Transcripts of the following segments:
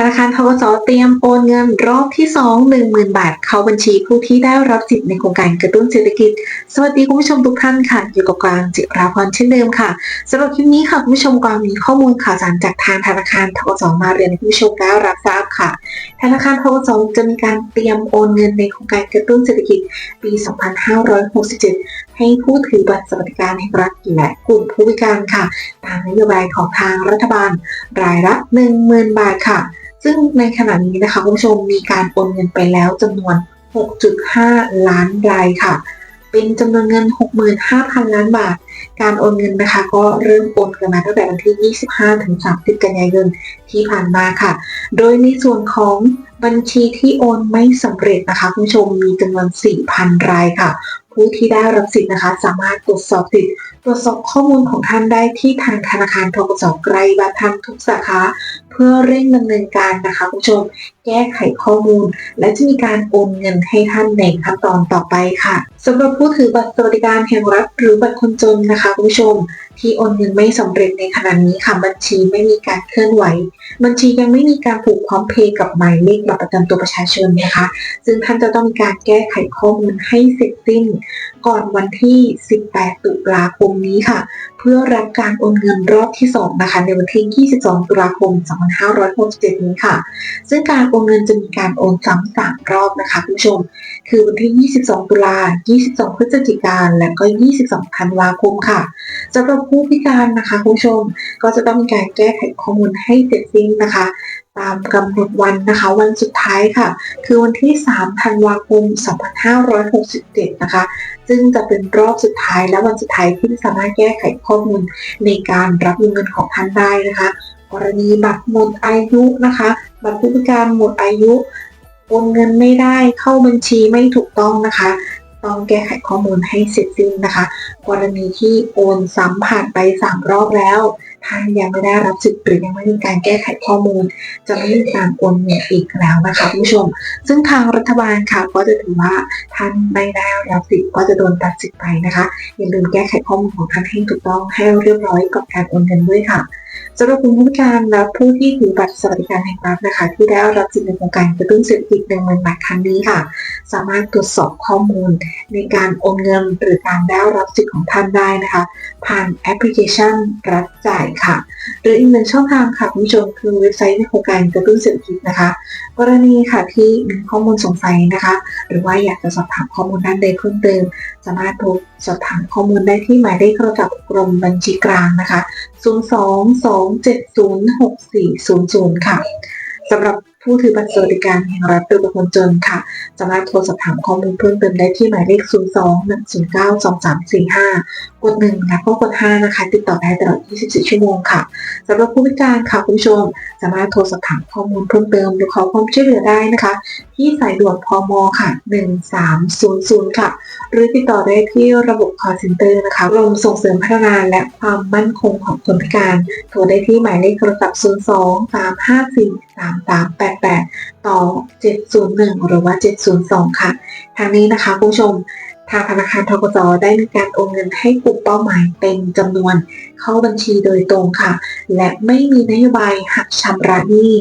ธนาคารทกสเตรียมโอนเงินรอบที่ 2 10,000 บาท เข้าบัญชีผู้ที่ได้รับสิทธิ์ในโครงการกระตุ้นเศรษฐกิจ สวัสดีคุณผู้ชมทุกท่านค่ะ อยู่กับกวางจิราพรเช่นเดิมค่ะสำหรับคลิปนี้ค่ะคุณผู้ชมกวางมีข้อมูลข่าวสารจากทางธนาคารทกสมาเรียนคุณผู้ชมได้รับทราบค่ะ ธนาคารทกสจะมีการเตรียมโอนเงินในโครงการกระตุ้นเศรษฐกิจปี 2567ให้ผู้ถือบัตรสวัสดิการแห่งรัฐและกลุ่มผู้พิการค่ะ ตามนโยบายของทางรัฐบาล รายละ 10,000 บาทค่ะ ซึ่งในขณะนี้นะคะคุณผู้ชมมีการโอนเงินไปแล้วจำนวน 6.5 ล้านรายค่ะ เป็นจำนวนเงิน 65,000 ล้านบาท การโอนเงินนะคะก็เริ่มโอนกันมาตั้งแต่วันที่ 25 ถึง 30 กันยายนที่ผ่านมาค่ะ โดยในส่วนของบัญชีที่โอนไม่สำเร็จนะคะคุณผู้ชมมีจำนวน 4,000 รายค่ะ ผู้ที่ได้รับสิทธิ์นะคะ สามารถตรวจสอบสิทธิ์ตรวจสอบข้อมูลของท่านได้ที่ทางธนาคารทกสใกล้บ้านท่านทุกสาขาเพื่อเร่งดำเนินการนะคะคุณผู้ชม แก้ไขข้อมูล และจะมีการโอนเงินให้ท่านในขั้นตอนต่อไปค่ะสำหรับผู้ถือบัตรสวัสดิการแห่งรัฐหรือบัตรคนจนนะคะคุณผู้ชม ที่โอนเงินไม่สำเร็จในขณะนี้ค่ะบัญชีไม่มีการเคลื่อนไหว บัญชียังไม่มีการผูกพร้อมเพย์กับหมายเลขบัตรประจำตัวประชาชนนะคะ ซึ่งท่านจะต้องมีการแก้ไขข้อมูลให้เสร็จสิ้น ก่อนวันที่ 18 ตุลาคมนี้ค่ะ เพื่อรับการโอนเงินรอบที่ 2 นะคะ ในวันที่ 22 ตุลาคม 2567 นี้ค่ะ ซึ่งการโอนเงินจะมีการโอนซ้ำสามรอบนะคะคุณผู้ชม คือวันที่ 22 ตุลา 22 พฤศจิกายนและก็ 22 ธันวาคมค่ะสำหรับผู้พิการนะคะคุณผู้ชมก็จะต้องมีการแก้ไขข้อมูลให้เสร็จสิ้นนะคะ ตามกำหนดวันนะคะ วันสุดท้ายค่ะ คือวันที่ 3 ธันวาคม 2567 นะคะ ซึ่งจะเป็นรอบสุดท้ายและวันสุดท้ายที่สามารถแก้ไขข้อมูลในการรับเงินของท่านได้นะคะ กรณีบัตรหมดอายุนะคะ บัตรผู้พิการหมดอายุโอนเงินไม่ได้เข้าบัญชีไม่ถูกต้องนะคะ ต้องแก้ไขข้อมูลให้เสร็จสิ้นนะคะ กรณีที่โอนซ้ำผ่านไป 3 รอบแล้ว ท่านยังไม่ได้รับสิทธิ์หรือยังไม่มีการแก้ไขข้อมูล จะไม่มีการโอนเงินอีกแล้วนะคะผู้ชม ซึ่งทางรัฐบาลค่ะก็จะถือว่าท่านไม่ได้รับสิทธิ์ก็จะโดนตัดสิทธิ์ไปนะคะอย่าลืมแก้ไขข้อมูลของท่านให้ถูกต้องให้เรียบร้อยกับการโอนเงินด้วยค่ะ สำหรับผู้พิการและผู้ที่ถือบัตรสวัสดิการแห่งรัฐนะคะ ที่ได้รับสิทธิในโครงการกระตุ้นเศรษฐกิจหนึ่งหมื่นบาทครั้งนี้ค่ะ สามารถตรวจสอบข้อมูลในการโอนเงินหรือการได้รับสิทธิของท่านได้นะคะ ผ่านแอปพลิเคชันรัฐจ่ายค่ะ หรืออีกหนึ่งช่องทางค่ะคุณผู้ชมคือเว็บไซต์ในโครงการกระตุ้นเศรษฐกิจนะคะ กรณีค่ะที่มีข้อมูลสงสัยนะคะ หรือว่าอยากจะสอบถามข้อมูลด้านใดเพิ่มเติม สามารถโทรสอบถามข้อมูลได้ที่หมายเลขโทรศัพท์กรมบัญชีกลางนะคะ 022706400 ค่ะสำหรับ ผู้ถือบัตรสวัสดิการแห่งรัฐหรือบุคคลจนค่ะ สามารถโทรสอบถามข้อมูลเพิ่มเติมได้ที่หมายเลข 02-109-2345 กด 1 แล้วก็กด 5 นะคะ ติดต่อได้ตลอด 24 ชั่วโมงค่ะสำหรับผู้พิการค่ะคุณผู้ชม สามารถโทรสอบถามข้อมูลเพิ่มเติมหรือขอความช่วยเหลือได้นะคะ ที่สายด่วนพมค่ะ 1300 ค่ะ หรือติดต่อได้ที่ระบบ call center นะคะกรมส่งเสริมพัฒนาและความมั่นคงของคนพิการ โทรได้ที่หมายเลขโทรศัพท์ 02354338 88 ต่อ 701 หรือว่า 702 ค่ะ ทางนี้นะคะคุณผู้ชมทางธนาคารทกสได้มีการโอนเงินให้กลุ่มเป้าหมายเป็นจำนวนเข้าบัญชีโดยตรงค่ะ และไม่มีนโยบายหักชำระหนี้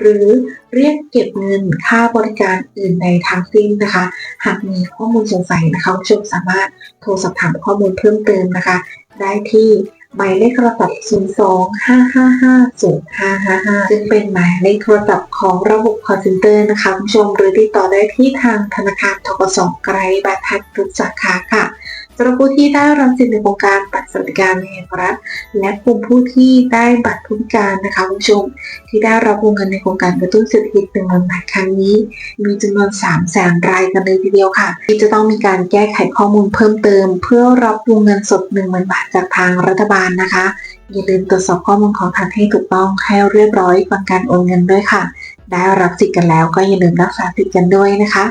หรือเรียกเก็บเงินค่าบริการอื่นใดทั้งสิ้นนะคะ หากมีข้อมูลสงสัยนะคะคุณผู้ชมสามารถโทรสอบถามข้อมูลเพิ่มเติมนะคะ ได้ที่ หมายเลขโทรศัพท์ 02-555-0555 ซึ่งเป็นหมายเลขโทรศัพท์ของระบบ call center นะคะคุณผู้ชมหรือติดต่อได้ที่ทางธนาคารทกสไกรบานทัดทุกสาขาค่ะ สำหรับผู้ที่ได้รับสิทธิ์ในโครงการบัตรสวัสดิการแห่งรัฐ และกลุ่มผู้ที่ได้บัตรผู้พิการนะคะคุณผู้ชมที่ได้รับวงเงินในโครงการกระตุ้นเศรษฐกิจหนึ่งหมื่นบาทครั้งนี้ มีจำนวน3แสนรายกันเลยทีเดียวค่ะ ที่จะต้องมีการแก้ไขข้อมูลเพิ่มเติม เพื่อรับวงเงินสด1 0,000บาทจากทางรัฐบาลนะคะอย่าลืมตรวจสอบข้อมูลของท่านให้ถูกต้องให้เรียบร้อยก่อนการโอนเงินด้วยค่ะ ได้รับสิทธิ์กันแล้วก็อย่าลืมรักษาสิทธิ์กันด้วยนะคะ